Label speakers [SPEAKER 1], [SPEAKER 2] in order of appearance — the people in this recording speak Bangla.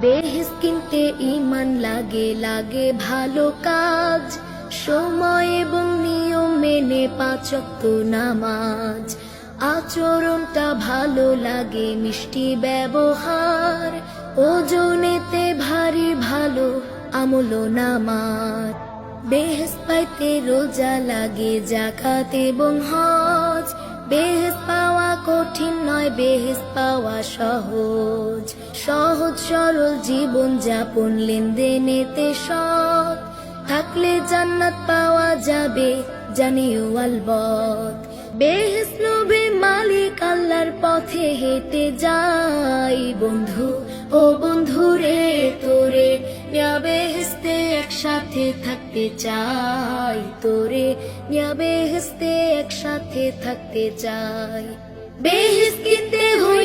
[SPEAKER 1] বেহেস কিনতে ইমান লাগে লাগে ভালো কাজ। সময় এবং নিয়ম মেনে পাচক নামাজ। আচরণটা ভালো লাগে, মিষ্টি ব্যবহার। ওজনেতে ভারী ভালো, আমল নামাজ। বেহেস পাইতে রোজা লাগে জাকাত এবং হজ। বেহেস পাওয়া বেহেস পাওয়া সহজ। সহজ, সরল জীবন যাপন লেনদেনেতে সৎ। থাকলে জান্নাত পাওয়া যাবে, জানিও আলবত বেহেস নবে মালিক আল্লাহর পথে হেঁটে যাই। বন্ধু, ও বন্ধু রে, তোরে ইয়া বেহেস্তে একসাথে থাকতে চাই। তোরে ইয়া বেহেস্তে একসাথে থাকতে চাই। বেহেস কিনতে হইলে